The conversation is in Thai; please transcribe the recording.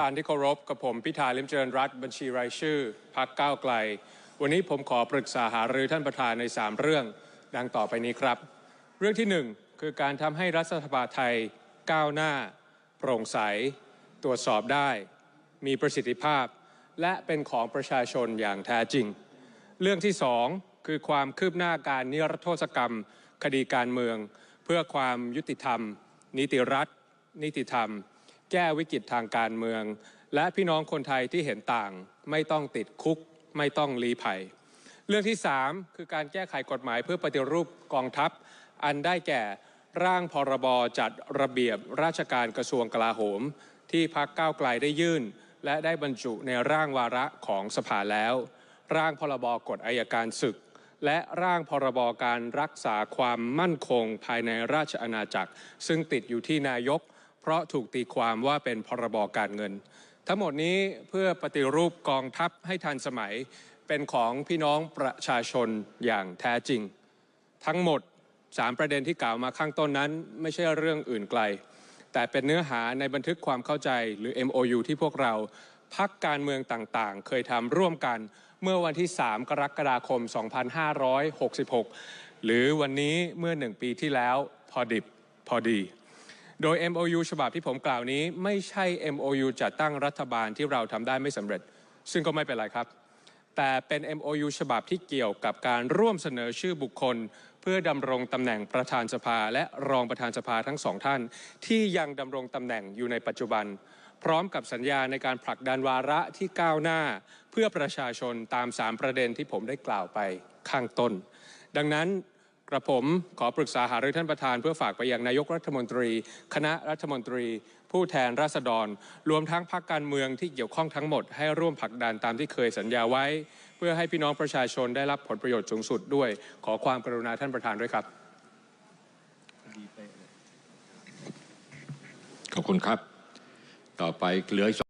ธานที่เคารพกับผมพิธาลิมเจริญรัตบัญชีรายชื่อพักก้าวไกล วันนี้ผมขอปรึกษาหารือท่านประธานใน 3 เรื่อง ดังต่อไปนี้ครับ เรื่องที่ 1 คือการทำให้รัฐสภาไทยก้าวหน้า โปร่งใส ตรวจสอบได้ มีประสิทธิภาพ และเป็นของประชาชนอย่างแท้จริง เรื่องที่สองคือความคืบหน้าการนิรโทษกรรม คดีการเมือง เพื่อความยุติธรรม นิติรัฐ นิติธรรม แก้วิกฤตทางการเมือง และพี่น้องคนไทยที่เห็นต่าง ไม่ต้องติดคุก ไม่ต้องลี้ภัย เรื่องที่ 3 คือการแก้ไขกฎหมายเพื่อปฏิรูปกองทัพ อันได้แก่ร่างพรบจัดระเบียบราชการกระทรวงกลาโหม ที่พักก้าวไกลได้ยื่น และได้บรรจุในร่างวาระของสภาแล้ว ร่างพรบกฎอายการศึก และร่างพรบการรักษาความมั่นคงภายในราชอาณาจักร ซึ่งติดอยู่ที่นายก เพราะถูกตีความว่าเป็นพรบการเงิน ทั้งหมดนี้เพื่อปฏิรูปกองทัพให้ทันสมัยเป็นของพี่น้องประชาชนอย่างแท้จริง ทั้งหมด 3 ประเด็นที่กล่าวมาข้างต้นนั้น ไม่ใช่เรื่องอื่นไกล แต่เป็นเนื้อหาในบันทึกความเข้าใจหรือ MOU ที่พวกเราพักการเมืองต่างๆ เคยทำร่วมกันเมื่อวันที่ 3 กรกฎาคม 2566 หรือวันนี้เมื่อหนึ่งปีที่แล้วพอดิบพอดี โดย MOU ฉบับที่ผมกล่าวนี้ ไม่ใช่ MOU จัดตั้งรัฐบาลที่เราทำได้ไม่สำเร็จ ซึ่งก็ไม่เป็นไรครับ แต่เป็น MOU ฉบับที่เกี่ยวกับการร่วมเสนอชื่อบุคคล เพื่อดำรงตำแหน่งประธานสภาและรองประธานสภาทั้งสองท่าน ที่ยังดำรงตำแหน่งอยู่ในปัจจุบัน พร้อมกับสัญญาในการผลักดันวาระที่ก้าวหน้า เพื่อประชาชนตาม 3 ประเด็นที่ผมได้กล่าวไปข้างต้น ดังนั้น กระผมขอปรึกษาหารือท่านประธานเพื่อฝากไปยังนายกรัฐมนตรี คณะรัฐมนตรี ผู้แทนราษฎร รวมทั้งพรรคการเมืองที่เกี่ยวข้องทั้งหมดให้ร่วมผลักดันตามที่เคยสัญญาไว้ เพื่อให้พี่น้องประชาชนได้รับผลประโยชน์สูงสุดด้วย ขอความกรุณาท่านประธานด้วยครับ ขอบคุณครับ ต่อไปเหลือ